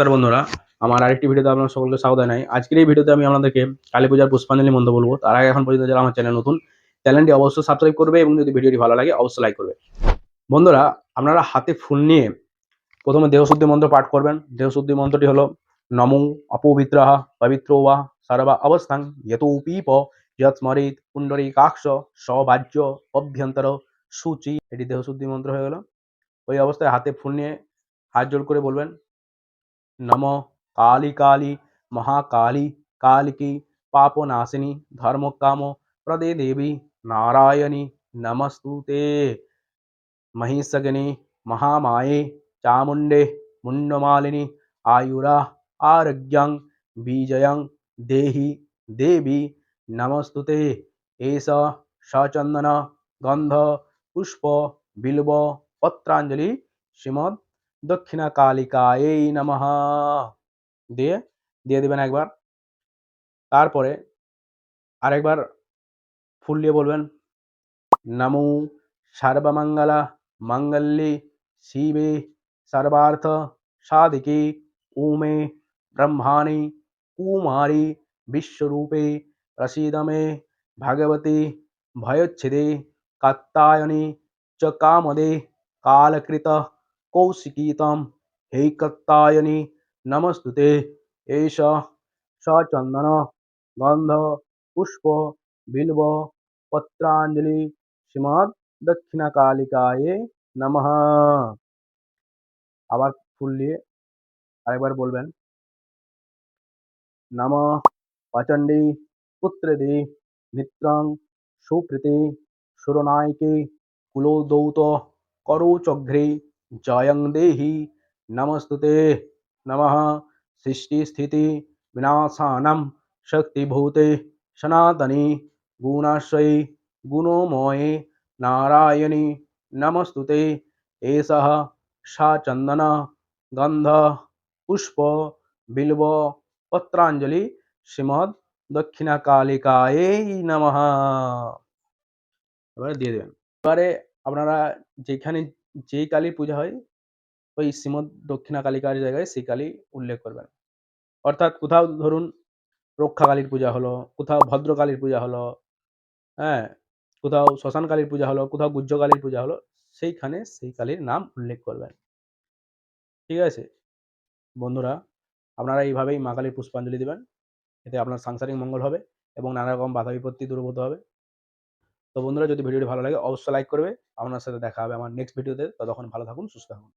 নমস্কার বন্ধুরা, আমার আরেকটি ভিডিওতে আপনার সকলকে স্বাগত জানাই। আজকের এই ভিডিওতে আমি আপনাদেরকে কালী পূজার পুষ্পাঞ্জলি মন্ত্র বলব। তার আগে এখন পর্যন্ত যারা আমার চ্যানেল নতুন, চ্যানেলটি অবশ্যই সাবস্ক্রাইব করবে এবং যদি ভিডিওটি ভালো লাগে, অবশ্যই লাইক করবে। বন্ধুরা, আপনারা হাতে ফুল নিয়ে প্রথমে দেহশুদ্ধি মন্ত্র পাঠ করবেন। দেহশুদ্ধি মন্ত্রটি হলো, নমো অপবিত্রাহ পবিত্র ওয়া সর্বা অবস্থান ইয়তোপীপ যৎ স্মরিত পুণ্ডরী কাক্ষ সবাজ্য অভ্যন্তর সূচি। এটি দেহশুদ্ধি মন্ত্র হয়ে গেল। ওই অবস্থায় হাতে ফুল নিয়ে হাত জোড় করে বলবেন নম কালী কালী মহাকালী কালিকি পাপনাশিনী ধর্মকাম প্রদে দেবী নারায়ণী নমস্তুতে মহিষগিনী মহামায়ে চামুণ্ডে মুন্ডমালিনী আয়ুরা আরোগ্যং বিজয়ং দেহি দেবী নমস্তুতে এষ সচন্দন গন্ধ পুষ্প বিল্ব পত্রাঞ্জলি শ্রীমদ দক্ষিণা কালিকা এই নমঃ। দিয়ে দিয়ে দিবেন একবার। তারপরে আরেকবার ফুল দিয়ে বলবেন, নমো সর্বমঙ্গলা মঙ্গল্যে শিবে সর্বার্থ সাধিকে উমে ব্রহ্মাণি কুমারী বিশ্বরূপে প্রসীদ মে ভগবতে ভয়চ্ছেদে কাত্তায়নে চ কামদে কালকৃত কৌশিকীতম হে কাত্তায়নি নমস্তুতে এষ সচন্দন গন্ধ পুষ্প বিল্ব পত্রাঞ্জলি শ্রীমদ দক্ষিণা কালিকায় নমঃ আবার ফুল দিয়ে আরেকবার বলবেন নম প্রচণ্ডী পুত্রদে মিত্রং সুপ্রীতে সুরনায়কে কুলোদৌত করৌচঘ্রে জয়ং দেহি নমস্তুতে নমঃ সৃষ্টিস্থিতি বিনাশানম শক্তিভূতে সনাতনী গুণাশ্রয়ী গুণময়ে নারায়ণী নমস্তুতে এষः সাচন্দন গন্ধ পুষ্প বিল্ব পত্রাঞ্জলি শ্রীমদ দক্ষিণা কালিকায় নমঃ এবারে দিয়ে দেবেন। এবারে আপনারা যেখানে যেই কালীর পূজা হয়, ওই শ্রীমদ দক্ষিণা কালিকার জায়গায় সেই কালী উল্লেখ করবেন। অর্থাৎ কোথাও ধরুন রক্ষাকালীর পূজা হলো, কোথাও ভদ্রকালীর পূজা হলো হ্যাঁ কোথাও শ্মশান কালীর পূজা হলো, কোথাও গুজ্জ কালীর পূজা হলো, সেইখানে সেই কালীর নাম উল্লেখ করবেন। ঠিক আছে? বন্ধুরা, আপনারা এইভাবেই মা কালীর পুষ্পাঞ্জলি দেবেন। এতে আপনার সাংসারিক মঙ্গল হবে এবং নানা রকম বাধা বিপত্তি দূরীভূত হবে। তো বন্ধুরা, যদি ভিডিওটি ভালো লাগে, অবশ্যই লাইক করবে। আপনার সাথে দেখা হবে আমার নেক্সট ভিডিওতে ততক্ষণ ভালো থাকুন, সুস্থ থাকুন।